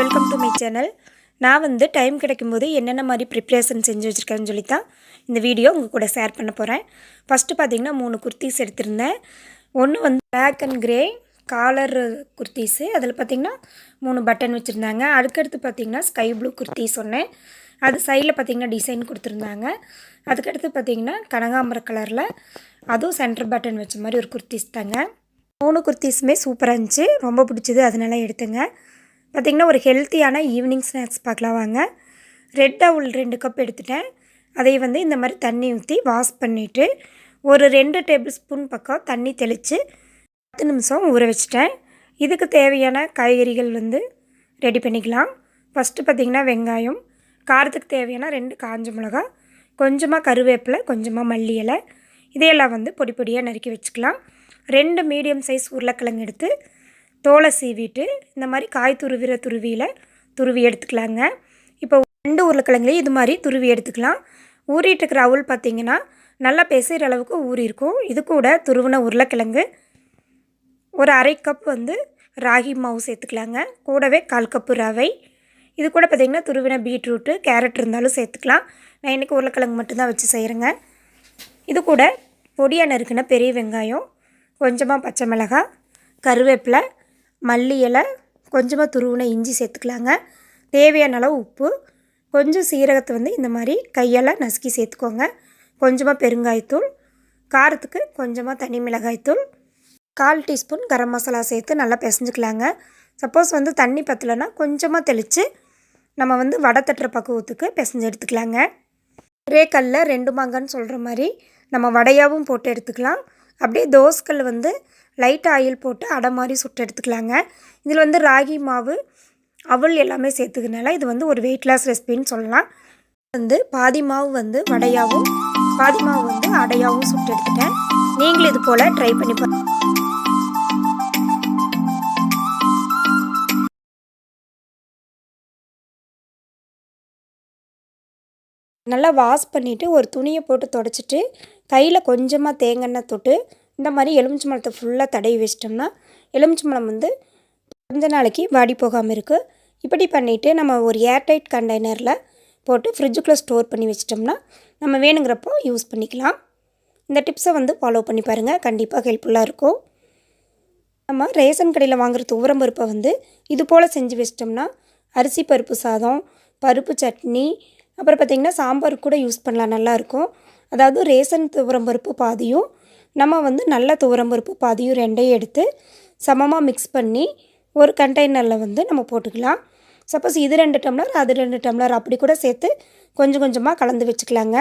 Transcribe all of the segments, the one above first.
Welcome to my channel நான் வந்து time கிடைக்கும்போது என்னென்ன மாதிரி ப்ரிப்ரேஷன் செஞ்சு வச்சுருக்கேன்னு சொல்லி தான் இந்த வீடியோ உங்கள் கூட ஷேர் பண்ண போகிறேன் ஃபஸ்ட்டு பார்த்தீங்கன்னா மூணு குர்த்திஸ் எடுத்திருந்தேன். ஒன்று வந்து black and grey collar kurtis. அதில் பார்த்தீங்கன்னா மூணு பட்டன் வச்சுருந்தாங்க. அதுக்கடுத்து பார்த்தீங்கன்னா ஸ்கை ப்ளூ குர்த்தி சொன்னேன். அது சைடில் பார்த்தீங்கன்னா டிசைன் கொடுத்துருந்தாங்க. அதுக்கடுத்து பார்த்தீங்கன்னா கனகாம்பர கலரில் அதுவும் சென்டர் பட்டன் வச்ச மாதிரி ஒரு குர்த்திஸ் தாங்க. மூணு குர்த்திஸுமே சூப்பராக இருந்துச்சு. ரொம்ப பிடிச்சது. அதனால எடுத்துங்க. பார்த்திங்கன்னா ஒரு ஹெல்த்தியான ஈவினிங் ஸ்நாக்ஸ் பார்க்கலாம் வாங்க. ரெட் டவுல் ரெண்டு கப் எடுத்துட்டேன். அதை வந்து இந்த மாதிரி தண்ணி ஊற்றி வாஷ் பண்ணிவிட்டு ஒரு ரெண்டு டேபிள் ஸ்பூன் பக்கம் தண்ணி தெளித்து பத்து நிமிஷம் ஊற வச்சுட்டேன். இதுக்கு தேவையான காய்கறிகள் வந்து ரெடி பண்ணிக்கலாம். ஃபஸ்ட்டு பார்த்திங்கன்னா வெங்காயம் காரத்துக்கு தேவையான ரெண்டு காஞ்ச மிளகா கொஞ்சமாக கருவேப்பிலை கொஞ்சமாக மல்லி இலை. இதையெல்லாம் வந்து பொடி பொடியாக நறுக்கி வச்சுக்கலாம். ரெண்டு மீடியம் சைஸ் உருளைக்கிழங்கு எடுத்து தோலை சீவிட்டு இந்த மாதிரி காய் துருவிற துருவியில் துருவி எடுத்துக்கலாங்க. இப்போ ரெண்டு உருளைக்கிழங்குலையும் இது மாதிரி துருவி எடுத்துக்கலாம். ஊறிட்டு இருக்கிற அவுள் பார்த்திங்கன்னா நல்லா பேசுகிற அளவுக்கு ஊறி இருக்கும். இது கூட துருவின உருளைக்கிழங்கு ஒரு அரை கப் வந்து ராகி மாவு சேர்த்துக்கலாங்க. கூடவே கால் கப்பு ரவை. இது கூட பார்த்திங்கன்னா துருவின பீட்ரூட்டு கேரட் இருந்தாலும் சேர்த்துக்கலாம். நான் இன்றைக்கி உருளைக்கிழங்கு மட்டும்தான் வச்சு செய்கிறேங்க இது கூட பொடியாக நறுக்கின பெரிய வெங்காயம் கொஞ்சமாக பச்சை மிளகாய் கருவேப்பிலை மல்லி இலை கொஞ்சமாக துருவின இஞ்சி சேர்த்துக்கலாங்க. தேவையான அளவு உப்பு கொஞ்சம் சீரகத்தை வந்து இந்த மாதிரி கையால் நசுக்கி சேர்த்துக்கோங்க. கொஞ்சமாக பெருங்காயத்தூள் காரத்துக்கு கொஞ்சமாக தனி மிளகாய்த்தூள் கால் டீஸ்பூன் கரம் மசாலா சேர்த்து நல்லா பிசைஞ்சுக்கலாங்க. சப்போஸ் வந்து தண்ணி பத்தலைன்னா கொஞ்சமாக தெளித்து நம்ம வந்து வடை தட்டுற பக்குவத்துக்கு பிசைஞ்சு எடுத்துக்கலாங்க. ஒரே கல்லில் ரெண்டு மாங்கன்னு சொல்கிற மாதிரி நம்ம வடையாகவும் போட்டு எடுத்துக்கலாம். அப்படியே தோசைக்கல் வந்து லைட் ஆயில் போட்டு அடை மாதிரி சுட்டு எடுத்துக்கலாங்க. இதில் வந்து ராகி மாவு அவல் எல்லாமே சேர்த்துக்கனால இது வந்து ஒரு வெயிட் லாஸ் ரெசிபின்னு சொல்லலாம். வந்து பாதி மாவு வந்து வடையாகவும் பாதி மாவு வந்து அடையாகவும் சுட்டு எடுத்துட்டேன். நீங்களும் இது போல் ட்ரை பண்ணி பாருங்கள் நல்லா வாஷ் பண்ணிவிட்டு ஒரு துணியை போட்டு தொடச்சிட்டு கையில் கொஞ்சமாக தேங்காய் தொட்டு இந்த மாதிரி எலுமிச்சை மரத்தை ஃபுல்லாக தடவி வச்சிட்டோம்னா எலுமிச்சை மரம் வந்து கொஞ்ச நாளைக்கு வாடி போகாமல் இருக்குது இப்படி பண்ணிவிட்டு நம்ம ஒரு ஏர்டைட் கண்டெய்னரில் போட்டு ஃப்ரிட்ஜுக்குள்ளே ஸ்டோர் பண்ணி வச்சிட்டோம்னா நம்ம வேணுங்கிறப்போ யூஸ் பண்ணிக்கலாம். இந்த டிப்ஸை வந்து ஃபாலோ பண்ணி பாருங்கள் கண்டிப்பாக ஹெல்ப்ஃபுல்லாக இருக்கும். நம்ம ரேஷன் கடையில் வாங்குற துவரம் பருப்பை வந்து இது போல் செஞ்சு வச்சிட்டோம்னா அரிசி பருப்பு சாதம் பருப்பு சட்னி அப்புறம் பார்த்திங்கன்னா சாம்பார் கூட யூஸ் பண்ணலாம் நல்லாயிருக்கும். அதாவது ரேசன் துவரம் பருப்பு பாதியும் நம்ம வந்து நல்ல துவரம் பருப்பு பாதியும் ரெண்டையும் எடுத்து சமமாக மிக்ஸ் பண்ணி ஒரு கண்டெய்னரில் வந்து நம்ம போட்டுக்கலாம். சப்போஸ் இது ரெண்டு டம்ளர் அது ரெண்டு டம்ளர் அப்படி கூட சேர்த்து கொஞ்சம் கொஞ்சமாக கலந்து வச்சுக்கலாங்க.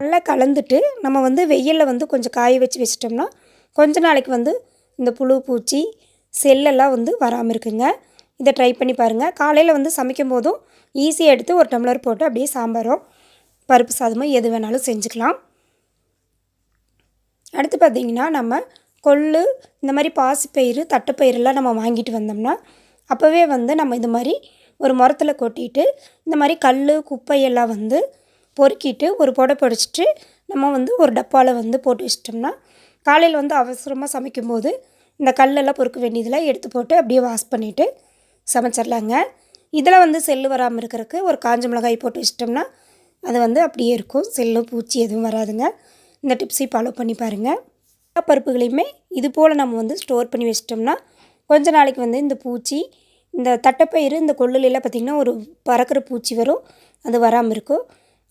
நல்லா கலந்துட்டு நம்ம வந்து வெயிலில் வந்து கொஞ்சம் காய வச்சு வச்சிட்டோம்னா கொஞ்ச நாளைக்கு வந்து இந்த புழு பூச்சி செல்லெல்லாம் வந்து வராமல் இருக்குங்க. இதை ட்ரை பண்ணி பாருங்கள் காலையில் வந்து சமைக்கும் போதும் ஈஸியாக எடுத்து ஒரு டம்ளர் போட்டு அப்படியே சாம்பாரோ பருப்பு சாதமோ எது வேணாலும் செஞ்சுக்கலாம். அடுத்து பார்த்திங்கன்னா நம்ம கொள்ளு இந்த மாதிரி பாசிப்பயிறு தட்டைப்பயிரெல்லாம் நம்ம வாங்கிட்டு வந்தோம்னா அப்போவே வந்து நம்ம இது மாதிரி ஒரு முரத்தில் கொட்டிட்டு இந்த மாதிரி கல் குப்பையெல்லாம் வந்து பொறுக்கிட்டு ஒரு புடை பொடிச்சிட்டு நம்ம வந்து ஒரு டப்பாவில் வந்து போட்டு வச்சிட்டோம்னா காலையில் வந்து அவசரமாக சமைக்கும்போது இந்த கல்லெல்லாம் பொறுக்க வேண்டியதெல்லாம் எடுத்து போட்டு அப்படியே வாஷ் பண்ணிவிட்டு சமைச்சிடலாங்க. இதில் வந்து செல்லு வராமல் இருக்கிறதுக்கு ஒரு காஞ்ச மிளகாய் போட்டு வச்சிட்டோம்னா அது வந்து அப்படியே இருக்கும். செல்லு பூச்சி எதுவும் வராதுங்க. இந்த டிப்ஸையும் ஃபாலோ பண்ணி பாருங்கள் பருப்புகளையுமே இது போல் நம்ம வந்து ஸ்டோர் பண்ணி வச்சிட்டோம்னா கொஞ்ச நாளைக்கு வந்து இந்த பூச்சி இந்த தட்டைப்பயிறு இந்த கொள்ளுலாம் பார்த்திங்கன்னா ஒரு பறக்கிற பூச்சி வரும். அது வராமல் இருக்கும்.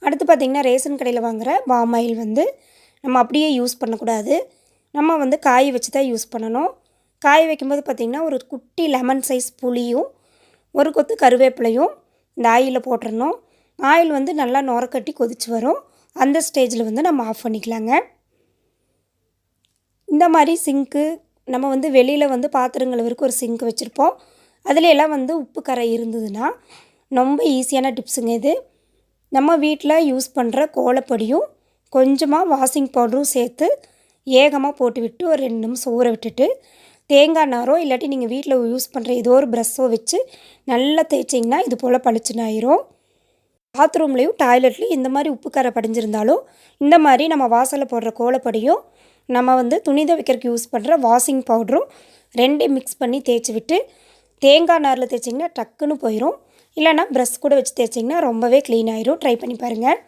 அடுத்து பார்த்திங்கன்னா ரேஷன் கடையில் வாங்குகிற பாமாயில் ஆயில் வந்து நம்ம அப்படியே யூஸ் பண்ணக்கூடாது. நம்ம வந்து காய வச்சு தான் யூஸ் பண்ணணும். காய வைக்கும்போது பார்த்திங்கன்னா ஒரு குட்டி லெமன் சைஸ் புளியும் ஒரு கொத்து கருவேப்பிலையும் இந்த ஆயிலில் போட்டுறணும். ஆயில் வந்து நல்லா நுரக்கட்டி கொதிச்சு வரும். அந்த ஸ்டேஜில் வந்து நம்ம ஆஃப் பண்ணிக்கலாங்க. இந்த மாதிரி சிங்க்கு நம்ம வந்து வெளியில் வந்து பாத்திரங்கள் வரைக்கும் ஒரு சிங்க் வச்சுருப்போம். அதில் எல்லாம் வந்து உப்பு கரை இருந்ததுன்னா ரொம்ப ஈஸியான டிப்ஸுங்க இது. நம்ம வீட்டில் யூஸ் பண்ணுற கோலப்பொடியும் கொஞ்சமாக வாஷிங் பவுடரும் சேர்த்து ஏகமாக போட்டு விட்டு ஒரு ரெண்டு நிமிஷம் ஊற விட்டுட்டு தேங்காய் நாரோ இல்லாட்டி நீங்கள் வீட்டில் யூஸ் பண்ணுற ஏதோ ஒரு ப்ரெஷ்ஷோ வச்சு நல்லா தேய்ச்சிங்கன்னா இது போல் பளிச்சுன்னு ஆயிரும். பாத்ரூம்லேயும் டாய்லெட்லேயும் இந்த மாதிரி உப்பு கரை படிஞ்சிருந்தாலும் இந்த மாதிரி நம்ம வாசலில் போடுற கோலப்படியும் நம்ம வந்து துணி துவைக்கிறதுக்கு யூஸ் பண்ணுற வாஷிங் பவுடரும் ரெண்டையும் மிக்ஸ் பண்ணி தேய்ச்சி விட்டு தேங்காய் நாரில் தேய்ச்சிங்கன்னா டக்குன்னு போயிடும் இல்லைன்னா ப்ரெஷ் கூட வச்சு தேய்ச்சிங்கன்னா ரொம்பவே க்ளீன் ஆயிரும். ட்ரை பண்ணி பாருங்கள்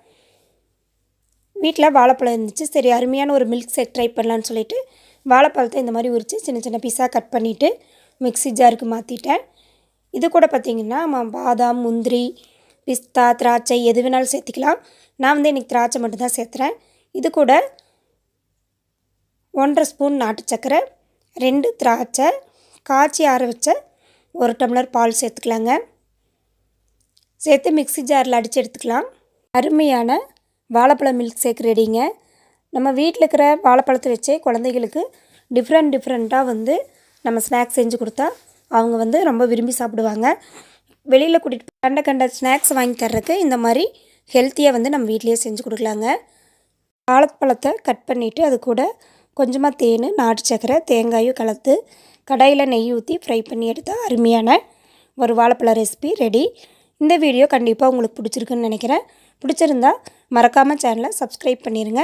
வீட்டில் வாழைப்பழம் இருந்துச்சு. சரி அருமையான ஒரு மில்க் ஷேக் ட்ரை பண்ணலான்னு சொல்லிட்டு வாழைப்பழத்தை இந்த மாதிரி உரித்து சின்ன சின்ன பீஸாக கட் பண்ணிவிட்டு மிக்ஸி ஜாருக்கு மாற்றிட்டேன் இது கூட பார்த்திங்கன்னா பாதாம் முந்திரி பிஸ்தா திராட்சை எது வேணாலும் சேர்த்திக்கலாம். நான் வந்து இன்றைக்கி திராட்சை மட்டும்தான் சேர்த்துறேன். இது கூட ஒன்றரை ஸ்பூன் நாட்டு சர்க்கரை ரெண்டு திராட்சை காய்ச்சி ஆற வச்ச ஒரு டம்ளர் பால் சேர்த்துக்கலாங்க. சேர்த்து மிக்ஸி ஜாரில் அடித்து எடுத்துக்கலாம். அருமையான வாழைப்பழம் மில்க் ஷேக் ரெடிங்க. நம்ம வீட்டில் இருக்கிற வாழைப்பழத்தை வச்சே குழந்தைகளுக்கு டிஃப்ரெண்ட் டிஃப்ரெண்ட்டாக வந்து நம்ம ஸ்நாக்ஸ் செஞ்சு கொடுத்தா அவங்க வந்து ரொம்ப விரும்பி சாப்பிடுவாங்க. வெளியில் கூட்டிகிட்டு கண்ட கண்ட ஸ்நாக்ஸ் வாங்கி தர்றதுக்கு இந்த மாதிரி ஹெல்த்தியாக வந்து நம்ம வீட்லேயே செஞ்சு கொடுக்கலாங்க. வாழைப்பழத்தை கட் பண்ணிவிட்டு அது கூட கொஞ்சமாக தேன் நாட்டு சக்கரை தேங்காயும் கலந்து கடாயில் நெய் ஊற்றி ஃப்ரை பண்ணி எடுத்தால் அருமையான ஒரு வாழைப்பழ ரெசிபி ரெடி இந்த வீடியோ கண்டிப்பாக உங்களுக்கு பிடிச்சிருக்குன்னு நினைக்கிறேன். பிடிச்சிருந்தா மறக்காமல் சேனலை சப்ஸ்கிரைப் பண்ணிடுங்க